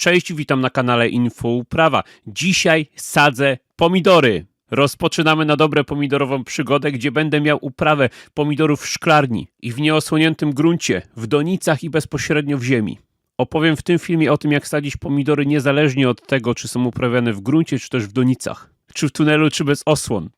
Cześć, witam na kanale Info Uprawa. Dzisiaj sadzę pomidory. Rozpoczynamy na dobre pomidorową przygodę, gdzie będę miał uprawę pomidorów w szklarni i w nieosłoniętym gruncie, w donicach i bezpośrednio w ziemi. Opowiem w tym filmie o tym, jak sadzić pomidory niezależnie od tego, czy są uprawiane w gruncie, czy też w donicach, czy w tunelu, czy bez osłon.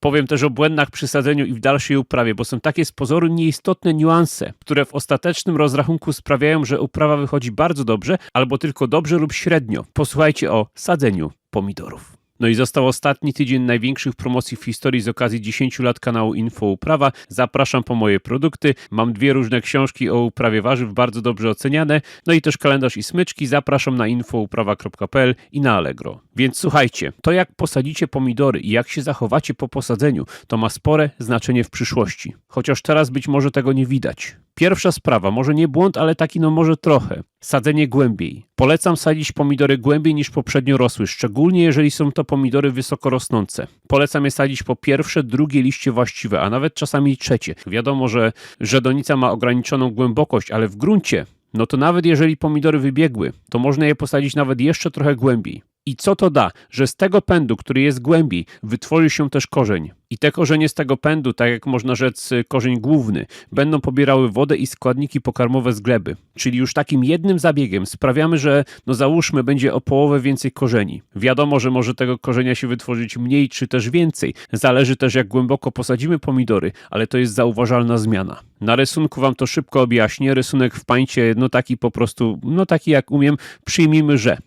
Powiem też o błędach przy sadzeniu i w dalszej uprawie, bo są takie z pozoru nieistotne niuanse, które w ostatecznym rozrachunku sprawiają, że uprawa wychodzi bardzo dobrze, albo tylko dobrze lub średnio. Posłuchajcie o sadzeniu pomidorów. No i został ostatni tydzień największych promocji w historii z okazji 10 lat kanału Info Uprawa. Zapraszam po moje produkty. Mam dwie różne książki o uprawie warzyw, bardzo dobrze oceniane. No i też kalendarz i smyczki. Zapraszam na infouprawa.pl i na Allegro. Więc słuchajcie, to jak posadzicie pomidory i jak się zachowacie po posadzeniu, to ma spore znaczenie w przyszłości. Chociaż teraz być może tego nie widać. Pierwsza sprawa, może nie błąd, ale taki no może trochę. Sadzenie głębiej. Polecam sadzić pomidory głębiej niż poprzednio rosły, szczególnie jeżeli są to pomidory wysoko rosnące. Polecam je sadzić po pierwsze, drugie liście właściwe, a nawet czasami trzecie. Wiadomo, że żedonica ma ograniczoną głębokość, ale w gruncie no to nawet jeżeli pomidory wybiegły, to można je posadzić nawet jeszcze trochę głębiej. I co to da? Że z tego pędu, który jest głębiej, wytworzy się też korzeń. I te korzenie z tego pędu, tak jak można rzec korzeń główny, będą pobierały wodę i składniki pokarmowe z gleby. Czyli już takim jednym zabiegiem sprawiamy, że no załóżmy będzie o połowę więcej korzeni. Wiadomo, że może tego korzenia się wytworzyć mniej czy też więcej. Zależy też jak głęboko posadzimy pomidory, ale to jest zauważalna zmiana. Na rysunku wam to szybko objaśnię. Rysunek w pańcie, no taki po prostu, no taki jak umiem, przyjmijmy, że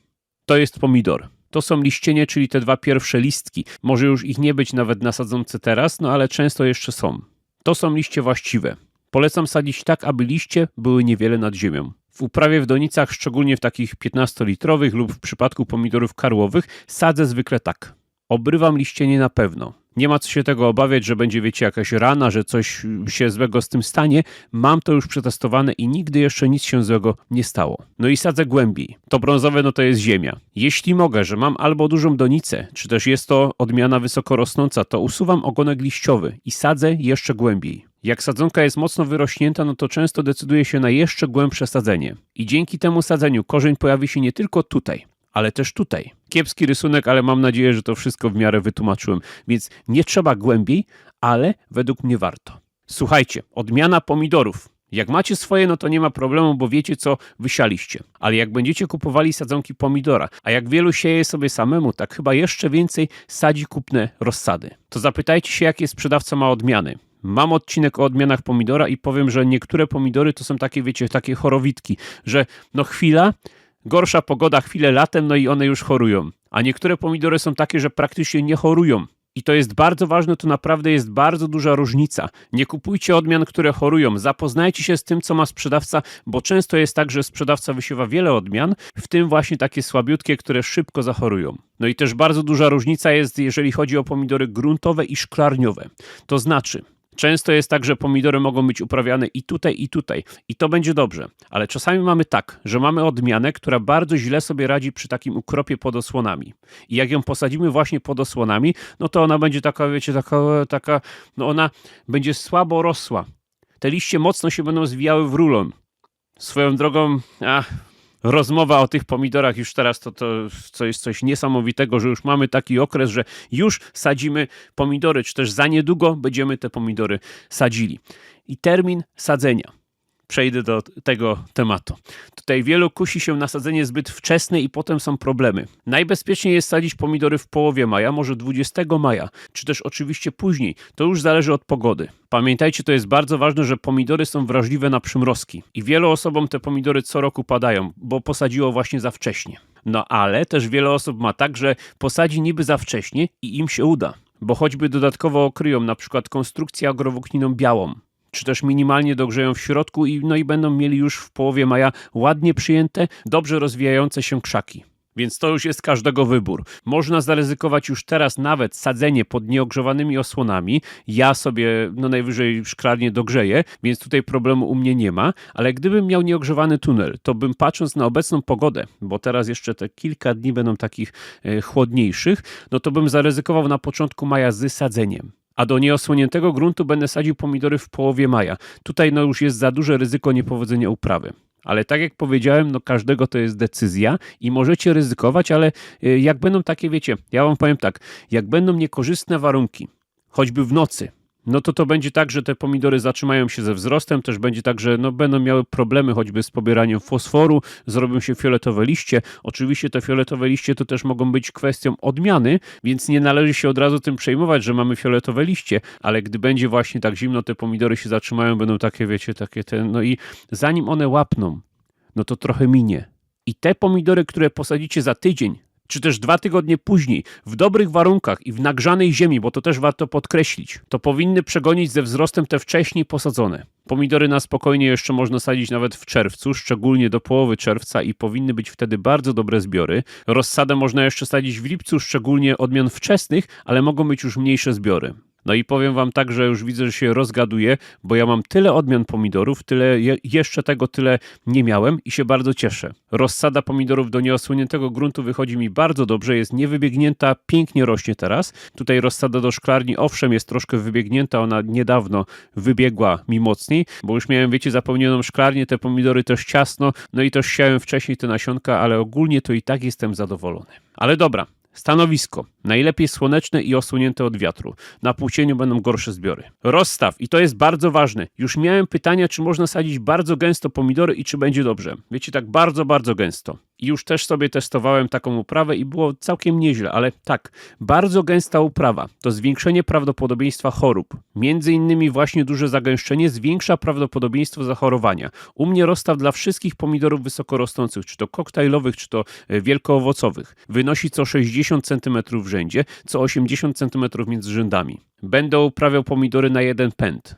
to jest pomidor. To są liścienie, czyli te dwa pierwsze listki. Może już ich nie być nawet na sadzonce teraz, no ale często jeszcze są. To są liście właściwe. Polecam sadzić tak, aby liście były niewiele nad ziemią. W uprawie w donicach, szczególnie w takich 15-litrowych lub w przypadku pomidorów karłowych, sadzę zwykle tak. Obrywam liścienie na pewno. Nie ma co się tego obawiać, że będzie, wiecie, jakaś rana, że coś się złego z tym stanie. Mam to już przetestowane i nigdy jeszcze nic się złego nie stało. No i sadzę głębiej. To brązowe, no to jest ziemia. Jeśli mogę, że mam albo dużą donicę, czy też jest to odmiana wysoko rosnąca, to usuwam ogonek liściowy i sadzę jeszcze głębiej. Jak sadzonka jest mocno wyrośnięta, no to często decyduje się na jeszcze głębsze sadzenie. I dzięki temu sadzeniu korzeń pojawi się nie tylko tutaj, ale też tutaj. Kiepski rysunek, ale mam nadzieję, że to wszystko w miarę wytłumaczyłem. Więc nie trzeba głębiej, ale według mnie warto. Słuchajcie, odmiana pomidorów. Jak macie swoje, no to nie ma problemu, bo wiecie, co wysialiście. Ale jak będziecie kupowali sadzonki pomidora, a jak wielu sieje sobie samemu, tak chyba jeszcze więcej sadzi kupne rozsady, to zapytajcie się, jakie sprzedawca ma odmiany. Mam odcinek o odmianach pomidora i powiem, że niektóre pomidory to są takie, wiecie, takie chorowitki, że no chwila, gorsza pogoda chwilę latem, no i one już chorują. A niektóre pomidory są takie, że praktycznie nie chorują. I to jest bardzo ważne, to naprawdę jest bardzo duża różnica. Nie kupujcie odmian, które chorują. Zapoznajcie się z tym, co ma sprzedawca, bo często jest tak, że sprzedawca wysiewa wiele odmian, w tym właśnie takie słabiutkie, które szybko zachorują. No i też bardzo duża różnica jest, jeżeli chodzi o pomidory gruntowe i szklarniowe. To znaczy, Często jest tak, że pomidory mogą być uprawiane i tutaj, i tutaj, i to będzie dobrze. Ale czasami mamy tak, że mamy odmianę, która bardzo źle sobie radzi przy takim ukropie pod osłonami. I jak ją posadzimy właśnie pod osłonami, no to ona będzie taka, wiecie, taka, taka no ona będzie słabo rosła. Te liście mocno się będą zwijały w rulon. Swoją drogą, a rozmowa o tych pomidorach już teraz to, to, to jest coś niesamowitego, że już mamy taki okres, że już sadzimy pomidory, czy też za niedługo będziemy te pomidory sadzili. I termin sadzenia przejdę do tego tematu. Tutaj wielu kusi się na sadzenie zbyt wczesne i potem są problemy. Najbezpieczniej jest sadzić pomidory w połowie maja, może 20 maja, czy też oczywiście później. To już zależy od pogody. Pamiętajcie, to jest bardzo ważne, że pomidory są wrażliwe na przymrozki i wielu osobom te pomidory co roku padają, bo posadziło właśnie za wcześnie. No ale też wiele osób ma tak, że posadzi niby za wcześnie i im się uda bo choćby dodatkowo okryją na przykład konstrukcję agrowłókniną białą, czy też minimalnie dogrzeją w środku i, no i będą mieli już w połowie maja ładnie przyjęte, dobrze rozwijające się krzaki. Więc to już jest każdego wybór. Można zaryzykować już teraz nawet sadzenie pod nieogrzewanymi osłonami. Ja sobie no najwyżej szklarnie dogrzeję, więc tutaj problemu u mnie nie ma, ale gdybym miał nieogrzewany tunel, to bym patrząc na obecną pogodę, bo teraz jeszcze te kilka dni będą takich e, chłodniejszych, no to bym zaryzykował na początku maja z sadzeniem a do nieosłoniętego gruntu będę sadził pomidory w połowie maja. Tutaj no już jest za duże ryzyko niepowodzenia uprawy. Ale tak jak powiedziałem, no każdego to jest decyzja i możecie ryzykować, ale y, jak będą takie, wiecie, ja wam powiem tak, jak będą niekorzystne warunki, choćby w nocy, no to to będzie tak, że te pomidory zatrzymają się ze wzrostem, też będzie tak, że no będą miały problemy choćby z pobieraniem fosforu, zrobią się fioletowe liście. Oczywiście te fioletowe liście to też mogą być kwestią odmiany, więc nie należy się od razu tym przejmować, że mamy fioletowe liście, ale gdy będzie właśnie tak zimno, te pomidory się zatrzymają, będą takie, wiecie, takie te, no i zanim one łapną, no to trochę minie. I te pomidory, które posadzicie za tydzień, czy też dwa tygodnie później, w dobrych warunkach i w nagrzanej ziemi, bo to też warto podkreślić, to powinny przegonić ze wzrostem te wcześniej posadzone. Pomidory na spokojnie jeszcze można sadzić nawet w czerwcu, szczególnie do połowy czerwca i powinny być wtedy bardzo dobre zbiory. Rozsadę można jeszcze sadzić w lipcu, szczególnie odmian wczesnych, ale mogą być już mniejsze zbiory. No i powiem wam tak, że już widzę, że się rozgaduję, bo ja mam tyle odmian pomidorów, tyle je, jeszcze tego tyle nie miałem i się bardzo cieszę. Rozsada pomidorów do nieosłoniętego gruntu wychodzi mi bardzo dobrze, jest niewybiegnięta, pięknie rośnie teraz. Tutaj rozsada do szklarni, owszem, jest troszkę wybiegnięta, ona niedawno wybiegła mi mocniej, bo już miałem, wiecie, zapełnioną szklarnię, te pomidory też ciasno, no i też siałem wcześniej te nasionka, ale ogólnie to i tak jestem zadowolony. Ale dobra, Stanowisko. Najlepiej słoneczne i osłonięte od wiatru. Na płócieniu będą gorsze zbiory. Rozstaw. I to jest bardzo ważne. Już miałem pytania, czy można sadzić bardzo gęsto pomidory i czy będzie dobrze. Wiecie, tak bardzo, bardzo gęsto. Już też sobie testowałem taką uprawę i było całkiem nieźle, ale tak, bardzo gęsta uprawa to zwiększenie prawdopodobieństwa chorób. Między innymi właśnie duże zagęszczenie zwiększa prawdopodobieństwo zachorowania. U mnie rozstaw dla wszystkich pomidorów wysokorosnących, czy to koktajlowych, czy to e, wielkoowocowych, wynosi co 60 cm w rzędzie, co 80 cm między rzędami. Będę uprawiał pomidory na jeden pęd.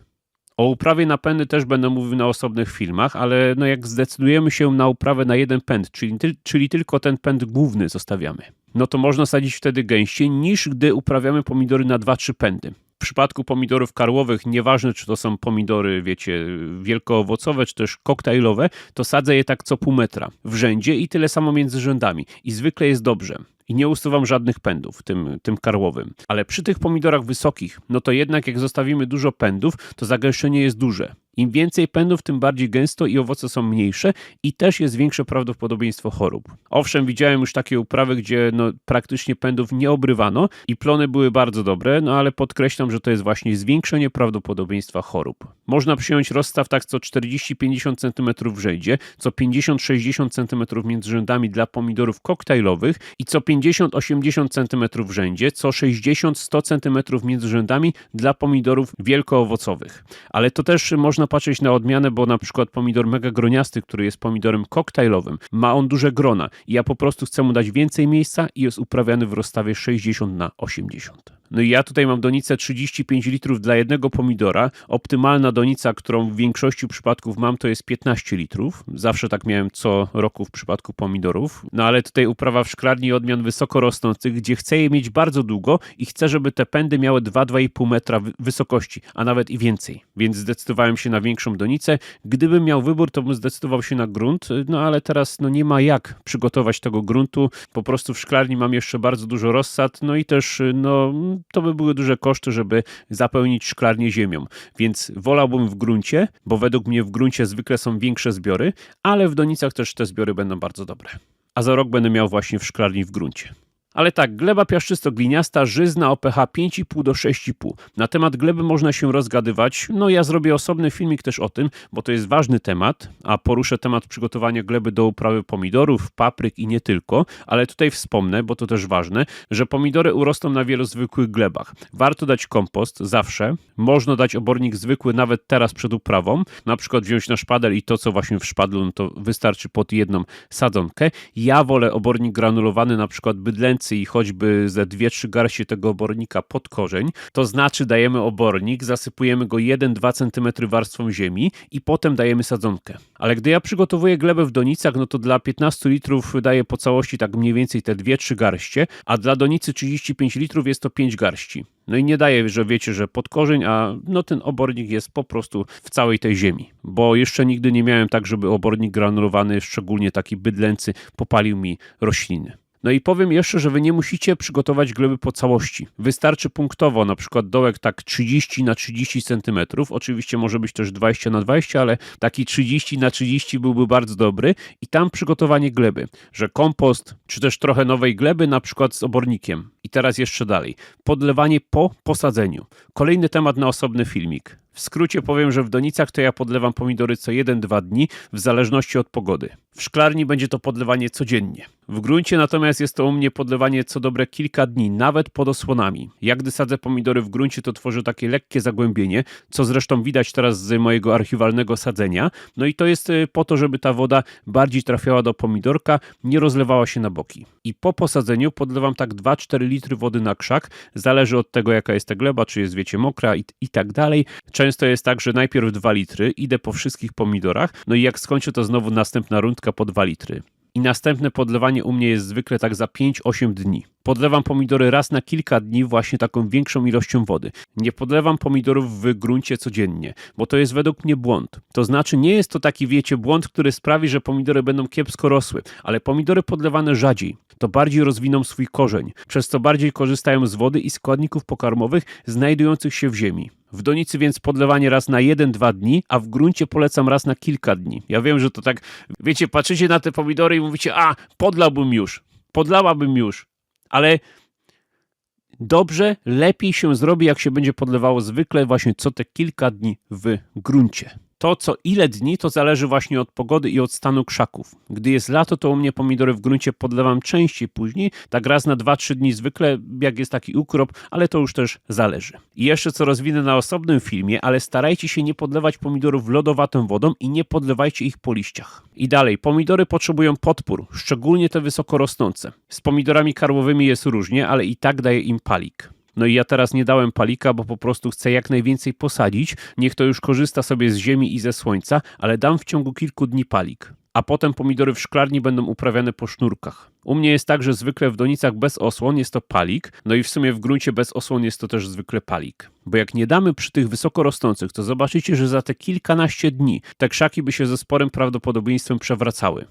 O uprawie na pędy też będę mówił na osobnych filmach, ale no jak zdecydujemy się na uprawę na jeden pęd, czyli, czyli tylko ten pęd główny zostawiamy, no to można sadzić wtedy gęściej niż gdy uprawiamy pomidory na 2-3 pędy. W przypadku pomidorów karłowych, nieważne czy to są pomidory, wiecie, wielkoowocowe, czy też koktajlowe, to sadzę je tak co pół metra w rzędzie i tyle samo między rzędami. I zwykle jest dobrze i nie usuwam żadnych pędów, tym, tym karłowym. Ale przy tych pomidorach wysokich, no to jednak jak zostawimy dużo pędów, to zagęszczenie jest duże. Im więcej pędów, tym bardziej gęsto i owoce są mniejsze i też jest większe prawdopodobieństwo chorób. Owszem, widziałem już takie uprawy, gdzie no, praktycznie pędów nie obrywano i plony były bardzo dobre, no ale podkreślam, że to jest właśnie zwiększenie prawdopodobieństwa chorób. Można przyjąć rozstaw tak co 40-50 cm w rzędzie, co 50-60 cm między rzędami dla pomidorów koktajlowych i co 50-80 cm w rzędzie, co 60-100 cm między rzędami dla pomidorów wielkoowocowych. Ale to też można można patrzeć na odmianę, bo na przykład pomidor mega groniasty, który jest pomidorem koktajlowym, ma on duże grona i ja po prostu chcę mu dać więcej miejsca i jest uprawiany w rozstawie 60 na 80. No i ja tutaj mam donicę 35 litrów dla jednego pomidora. Optymalna donica, którą w większości przypadków mam, to jest 15 litrów. Zawsze tak miałem co roku w przypadku pomidorów. No ale tutaj uprawa w szklarni odmian wysoko rosnących, gdzie chcę je mieć bardzo długo i chcę, żeby te pędy miały 2-2,5 metra wysokości, a nawet i więcej. Więc zdecydowałem się na większą donicę. Gdybym miał wybór, to bym zdecydował się na grunt, no ale teraz no nie ma jak przygotować tego gruntu. Po prostu w szklarni mam jeszcze bardzo dużo rozsad, no i też no to by były duże koszty, żeby zapełnić szklarnię ziemią. Więc wolałbym w gruncie, bo według mnie w gruncie zwykle są większe zbiory, ale w donicach też te zbiory będą bardzo dobre. A za rok będę miał właśnie w szklarni w gruncie. Ale tak, gleba piaszczysto-gliniasta, żyzna o pH 5,5 do 6,5. Na temat gleby można się rozgadywać. No ja zrobię osobny filmik też o tym, bo to jest ważny temat, a poruszę temat przygotowania gleby do uprawy pomidorów, papryk i nie tylko, ale tutaj wspomnę, bo to też ważne, że pomidory urosną na wielu zwykłych glebach. Warto dać kompost zawsze. Można dać obornik zwykły nawet teraz przed uprawą. Na przykład wziąć na szpadel i to, co właśnie w szpadlu, no to wystarczy pod jedną sadzonkę. Ja wolę obornik granulowany, na przykład bydlęcy i choćby ze 2-3 garści tego obornika pod korzeń, to znaczy dajemy obornik, zasypujemy go 1-2 cm warstwą ziemi i potem dajemy sadzonkę. Ale gdy ja przygotowuję glebę w donicach, no to dla 15 litrów daję po całości tak mniej więcej te 2-3 garście, a dla donicy 35 litrów jest to 5 garści. No i nie daje, że wiecie, że pod korzeń, a no ten obornik jest po prostu w całej tej ziemi. Bo jeszcze nigdy nie miałem tak, żeby obornik granulowany, szczególnie taki bydlęcy, popalił mi rośliny. No i powiem jeszcze, że wy nie musicie przygotować gleby po całości. Wystarczy punktowo, na przykład dołek tak 30 na 30 cm. Oczywiście może być też 20 na 20, ale taki 30 na 30 byłby bardzo dobry. I tam przygotowanie gleby, że kompost, czy też trochę nowej gleby, na przykład z obornikiem. I teraz jeszcze dalej. Podlewanie po posadzeniu. Kolejny temat na osobny filmik. W skrócie powiem, że w donicach to ja podlewam pomidory co 1-2 dni, w zależności od pogody. W szklarni będzie to podlewanie codziennie. W gruncie natomiast jest to u mnie podlewanie co dobre kilka dni, nawet pod osłonami. Jak gdy sadzę pomidory w gruncie, to tworzy takie lekkie zagłębienie, co zresztą widać teraz z mojego archiwalnego sadzenia. No i to jest y, po to, żeby ta woda bardziej trafiała do pomidorka, nie rozlewała się na boki. I po posadzeniu podlewam tak 2-4 litry wody na krzak, zależy od tego jaka jest ta gleba, czy jest wiecie mokra i, i tak dalej. Często jest tak, że najpierw 2 litry, idę po wszystkich pomidorach, no i jak skończę, to znowu następna rundka po 2 litry. I następne podlewanie u mnie jest zwykle tak za 5-8 dni. Podlewam pomidory raz na kilka dni właśnie taką większą ilością wody. Nie podlewam pomidorów w gruncie codziennie, bo to jest według mnie błąd. To znaczy nie jest to taki, wiecie, błąd, który sprawi, że pomidory będą kiepsko rosły, ale pomidory podlewane rzadziej, to bardziej rozwiną swój korzeń, przez co bardziej korzystają z wody i składników pokarmowych znajdujących się w ziemi. W donicy więc podlewanie raz na 1-2 dni, a w gruncie polecam raz na kilka dni. Ja wiem, że to tak, wiecie, patrzycie na te pomidory i mówicie, a, podlałbym już, podlałabym już, ale dobrze, lepiej się zrobi, jak się będzie podlewało zwykle właśnie co te kilka dni w gruncie. To, co ile dni, to zależy właśnie od pogody i od stanu krzaków. Gdy jest lato, to u mnie pomidory w gruncie podlewam częściej później, tak raz na 2-3 dni zwykle, jak jest taki ukrop, ale to już też zależy. I jeszcze co rozwinę na osobnym filmie, ale starajcie się nie podlewać pomidorów lodowatą wodą i nie podlewajcie ich po liściach. I dalej, pomidory potrzebują podpór, szczególnie te wysoko rosnące. Z pomidorami karłowymi jest różnie, ale i tak daje im palik. No i ja teraz nie dałem palika, bo po prostu chcę jak najwięcej posadzić. Niech to już korzysta sobie z ziemi i ze słońca, ale dam w ciągu kilku dni palik. A potem pomidory w szklarni będą uprawiane po sznurkach. U mnie jest tak, że zwykle w donicach bez osłon jest to palik, no i w sumie w gruncie bez osłon jest to też zwykle palik. Bo jak nie damy przy tych wysoko rosnących, to zobaczycie, że za te kilkanaście dni te krzaki by się ze sporym prawdopodobieństwem przewracały.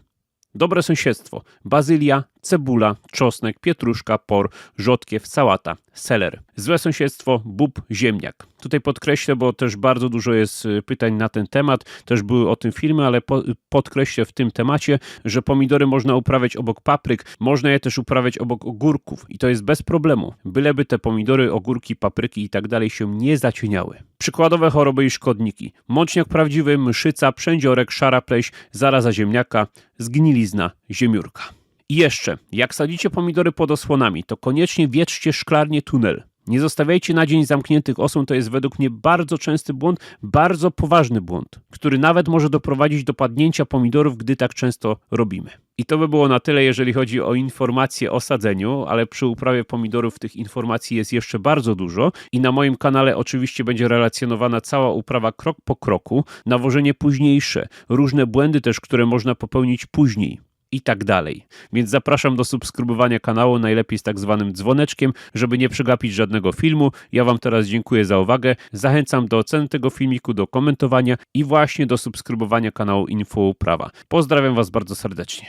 Dobre sąsiedztwo. Bazylia, cebula, czosnek, pietruszka, por, rzodkiew, sałata, seler. Złe sąsiedztwo, bób, ziemniak. Tutaj podkreślę, bo też bardzo dużo jest y, pytań na ten temat, też były o tym filmy, ale po, podkreślę w tym temacie, że pomidory można uprawiać obok papryk, można je też uprawiać obok ogórków i to jest bez problemu, byleby te pomidory, ogórki, papryki i tak dalej się nie zacieniały. Przykładowe choroby i szkodniki. Mączniak prawdziwy, mszyca, przędziorek, szara pleś, zaraza ziemniaka, zgnilizna, ziemiórka. I jeszcze, jak sadzicie pomidory pod osłonami, to koniecznie wietrzcie szklarnie tunel. Nie zostawiajcie na dzień zamkniętych osłon, to jest według mnie bardzo częsty błąd, bardzo poważny błąd, który nawet może doprowadzić do padnięcia pomidorów, gdy tak często robimy. I to by było na tyle, jeżeli chodzi o informacje o sadzeniu, ale przy uprawie pomidorów tych informacji jest jeszcze bardzo dużo i na moim kanale oczywiście będzie relacjonowana cała uprawa krok po kroku, nawożenie późniejsze, różne błędy też, które można popełnić później i tak dalej. Więc zapraszam do subskrybowania kanału, najlepiej z tak zwanym dzwoneczkiem, żeby nie przegapić żadnego filmu. Ja Wam teraz dziękuję za uwagę. Zachęcam do oceny tego filmiku, do komentowania i właśnie do subskrybowania kanału Info Uprawa. Pozdrawiam Was bardzo serdecznie.